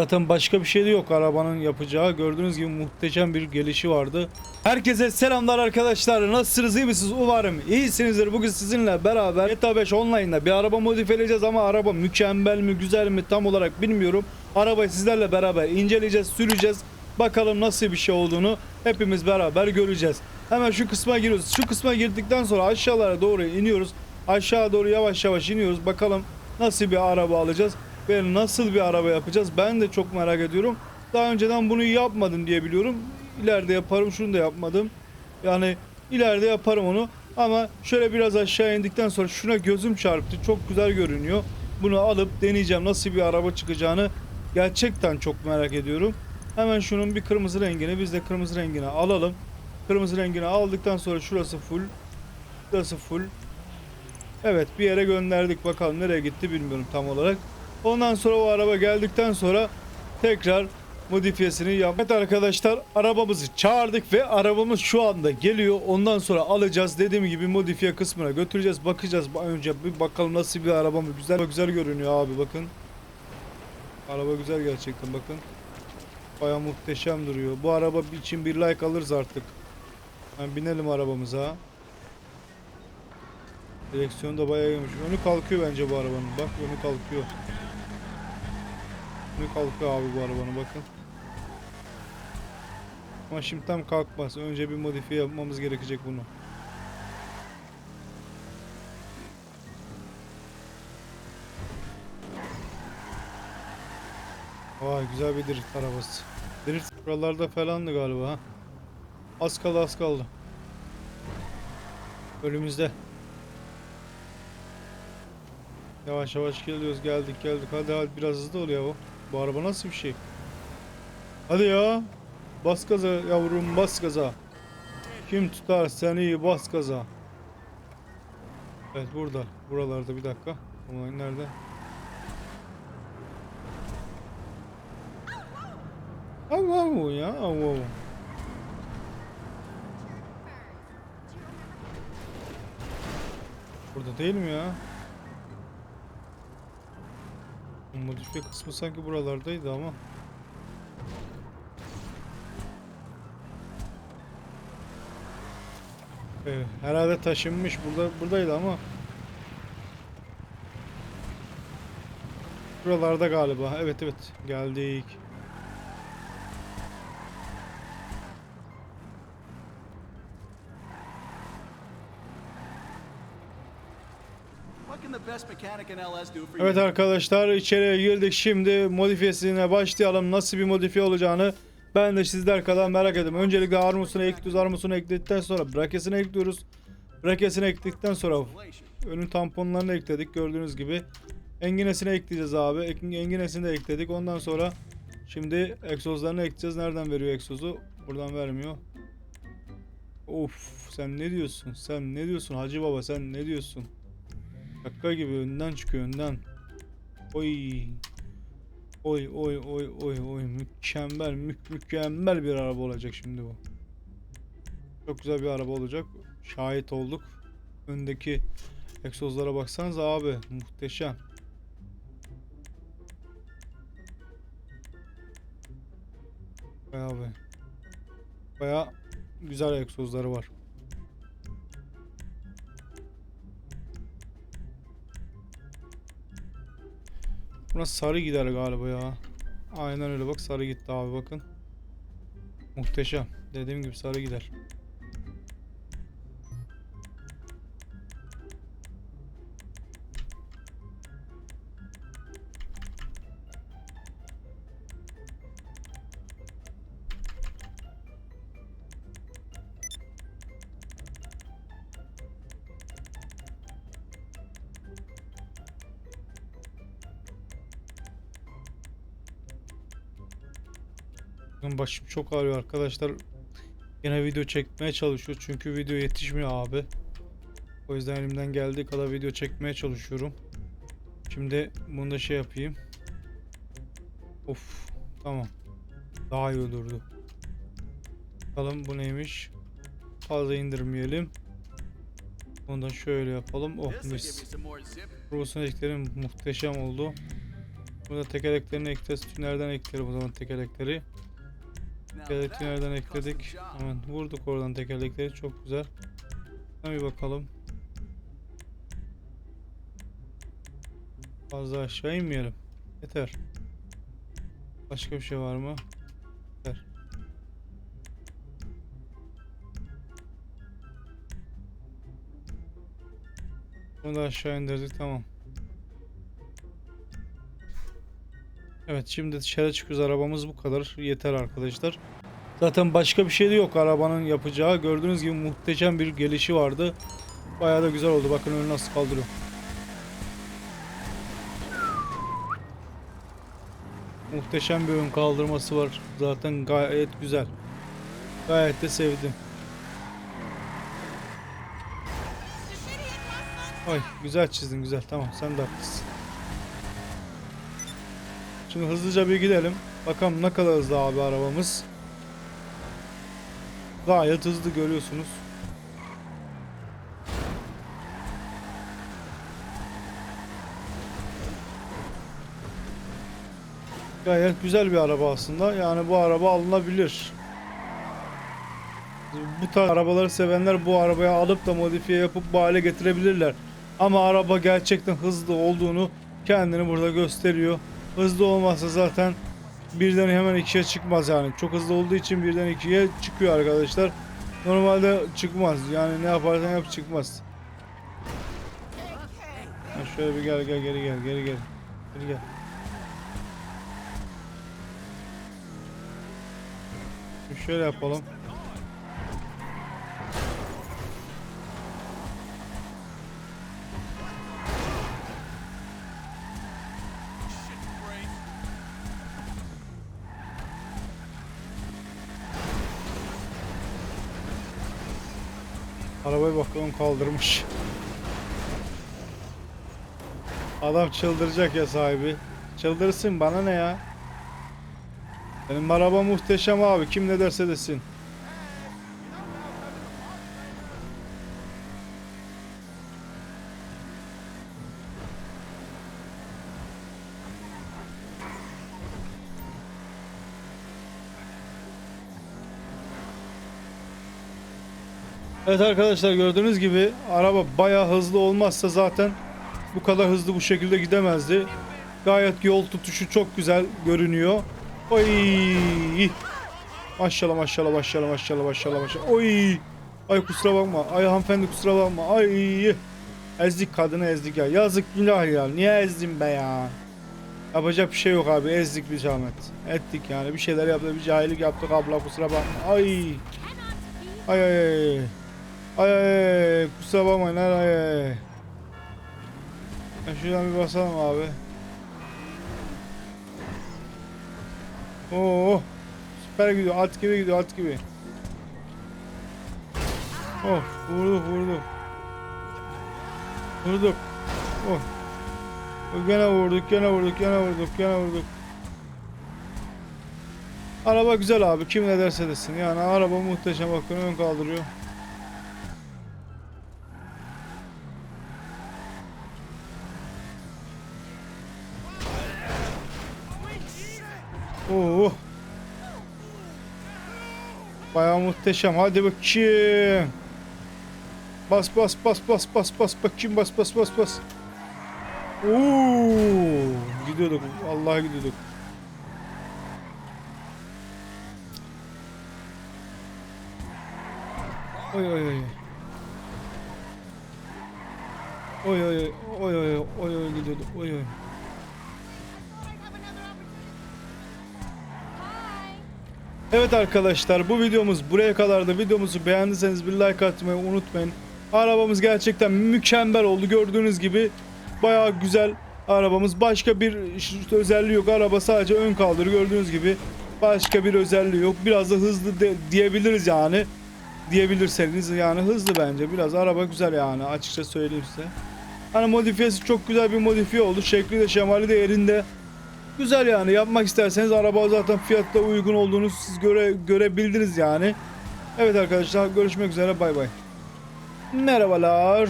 Zaten başka bir şey de yok arabanın yapacağı. Gördüğünüz gibi muhteşem bir gelişi vardı. Herkese selamlar arkadaşlar. Nasılsınız iyi misiniz? Umarım iyisinizdir. Bugün sizinle beraber GTA 5 Online'da bir araba modifiye ama araba mükemmel mi güzel mi tam olarak bilmiyorum. Arabayı sizlerle beraber inceleyeceğiz, süreceğiz. Bakalım nasıl bir şey olduğunu hepimiz beraber göreceğiz. Hemen şu kısma giriyoruz. Şu kısma girdikten sonra aşağılara doğru iniyoruz. Aşağı doğru yavaş yavaş iniyoruz. Bakalım nasıl bir araba alacağız ve nasıl bir araba yapacağız. Ben de çok merak ediyorum. Daha önceden bunu yapmadım diye biliyorum. İleride yaparım şunu da yapmadım. Yani ileride yaparım onu. Ama şöyle biraz aşağı indikten sonra şuna gözüm çarptı. Çok güzel görünüyor. Bunu alıp deneyeceğim nasıl bir araba çıkacağını gerçekten çok merak ediyorum. Hemen şunun bir kırmızı rengini biz de kırmızı rengini alalım. Kırmızı rengini aldıktan sonra şurası full. Burası full. Evet bir yere gönderdik bakalım nereye gitti bilmiyorum tam olarak. Ondan sonra o araba geldikten sonra tekrar modifiyesini yap. Evet arkadaşlar arabamızı çağırdık ve arabamız şu anda geliyor. Ondan sonra alacağız. Dediğim gibi modifiye kısmına götüreceğiz. Bakacağız önce bir bakalım nasıl bir araba mı güzel. Güzel görünüyor abi bakın. Araba güzel gerçekten bakın. Baya muhteşem duruyor. Bu araba için bir like alırız artık. Yani binelim arabamıza. Direksiyon da bayağı iyiymiş. Önü kalkıyor bence bu arabanın. Bak önü kalkıyor. Önü kalkıyor abi bu arabanın bakın. Ama şimdi tam kalkmaz. Önce bir modifiye yapmamız gerekecek bunu. Vay güzel bir drift arabası. Drift buralarda falandı galiba ha. Az kaldı az kaldı. Önümüzde. Yavaş yavaş geliyoruz geldik geldik hadi hadi biraz hızlı ol ya bu. Bu araba nasıl bir şey? Hadi ya. Bas gaza yavrum bas gaza. Kim tutar seni bas gaza. Evet burada. Buralarda bir dakika. Ama nerede? Ama bu ya ama. Burada değil mi ya? Modifiye kısmı sanki buralardaydı ama. Evet, herhalde taşınmış burada buradaydı ama. Buralarda galiba. Evet evet geldik. Evet arkadaşlar içeriye girdik. Şimdi modifiyesine başlayalım. Nasıl bir modifiye olacağını ben de sizler kadar merak ediyorum. Öncelikle armusunu ekliyoruz. Armusunu ekledikten sonra brakesini ekliyoruz. Brakesini ekledikten sonra önün tamponlarını ekledik gördüğünüz gibi. Enginesini ekleyeceğiz abi. Enginesini de ekledik. Ondan sonra şimdi egzozlarını ekleyeceğiz. Nereden veriyor egzozu? Buradan vermiyor. Of sen ne diyorsun? Sen ne diyorsun Hacı Baba sen ne diyorsun? Şaka gibi önden çıkıyor önden. Oy. Oy oy oy oy oy mükemmel mü- mükemmel bir araba olacak şimdi bu. Çok güzel bir araba olacak. Şahit olduk. Öndeki egzozlara baksanız abi muhteşem. Bayağı be. Bayağı güzel egzozları var. Buna sarı gider galiba ya. Aynen öyle bak sarı gitti abi bakın. Muhteşem. Dediğim gibi sarı gider. Bugün başım çok ağrıyor arkadaşlar. Yine video çekmeye çalışıyor çünkü video yetişmiyor abi. O yüzden elimden geldiği kadar video çekmeye çalışıyorum. Şimdi bunu da şey yapayım. Of tamam. Daha iyi olurdu. Bakalım bu neymiş. Fazla indirmeyelim. Da şöyle yapalım. Oh mis. zip. Profesyonelliklerim muhteşem oldu. Burada tekerleklerini ekleyeceğiz. Tünerden ekleyelim o zaman tekerlekleri. Custom ekledik? Hemen vurduk oradan tekerlekleri. Çok güzel. Bir bakalım. Fazla aşağı inmeyelim. Yeter. Başka bir şey var mı? Yeter. Bunu da aşağı indirdik tamam. Evet şimdi dışarı çıkıyoruz arabamız bu kadar yeter arkadaşlar. Zaten başka bir şey de yok arabanın yapacağı. Gördüğünüz gibi muhteşem bir gelişi vardı. Bayağı da güzel oldu. Bakın önü nasıl kaldırıyor. Muhteşem bir ön kaldırması var. Zaten gayet güzel. Gayet de sevdim. Ay güzel çizdin güzel. Tamam sen de haklısın. Şimdi hızlıca bir gidelim. Bakalım ne kadar hızlı abi arabamız. Gayet hızlı görüyorsunuz. Gayet güzel bir araba aslında. Yani bu araba alınabilir. Bu tarz arabaları sevenler bu arabaya alıp da modifiye yapıp bu hale getirebilirler. Ama araba gerçekten hızlı olduğunu kendini burada gösteriyor. Hızlı olmazsa zaten birden hemen ikiye çıkmaz yani. Çok hızlı olduğu için birden ikiye çıkıyor arkadaşlar. Normalde çıkmaz. Yani ne yaparsan yap çıkmaz. Ha şöyle bir gel gel geri gel geri gel. Geri gel. Şöyle yapalım. Bakalım kaldırmış. Adam çıldıracak ya sahibi. Çıldırsın bana ne ya? Benim araba muhteşem abi. Kim ne derse desin. Evet arkadaşlar gördüğünüz gibi araba bayağı hızlı olmazsa zaten bu kadar hızlı bu şekilde gidemezdi. Gayet yol tutuşu çok güzel görünüyor. Oy! Maşallah maşallah maşallah maşallah maşallah maşallah. Oy! Ay kusura bakma. Ay hanımefendi kusura bakma. Ay! Ezdik kadını ezdik ya. Yazık günah ya. Niye ezdim be ya? Yapacak bir şey yok abi. Ezdik bir zahmet. Ettik yani. Bir şeyler yaptık. Bir cahillik yaptık abla kusura bakma. Ay! Ay ay ay. Ay ay ay. Kusura bakmayın. Ay ay ay. Ya Şuradan bir basalım abi. Oo, süper gidiyor. At gibi gidiyor, at gibi. Oh, vurduk, vurduk. Vurduk. Oh. Gene vurduk, gene vurduk, gene vurduk, gene vurduk. Araba güzel abi. Kim ne derse desin. Yani araba muhteşem. Bakın ön kaldırıyor. Bayağı muhteşem. Hadi bakayım. Bas bas bas bas bas bas bakayım bas bas bas bas. Oo! Gidiyorduk. Allah'a gidiyorduk. Oy oy oy. Oy oy oy oy oy oy oy gidiyorduk. Oy oy. Evet arkadaşlar bu videomuz buraya kadardı. Videomuzu beğendiyseniz bir like atmayı unutmayın. Arabamız gerçekten mükemmel oldu. Gördüğünüz gibi bayağı güzel arabamız. Başka bir özelliği yok. Araba sadece ön kaldırı gördüğünüz gibi. Başka bir özelliği yok. Biraz da hızlı diyebiliriz yani. Diyebilirseniz yani hızlı bence. Biraz araba güzel yani açıkça söyleyeyim size. Hani modifiyesi çok güzel bir modifiye oldu. Şekli de şemali de yerinde. Güzel yani yapmak isterseniz araba zaten fiyatta uygun olduğunu siz göre görebildiniz yani. Evet arkadaşlar görüşmek üzere bay bay. Merhabalar.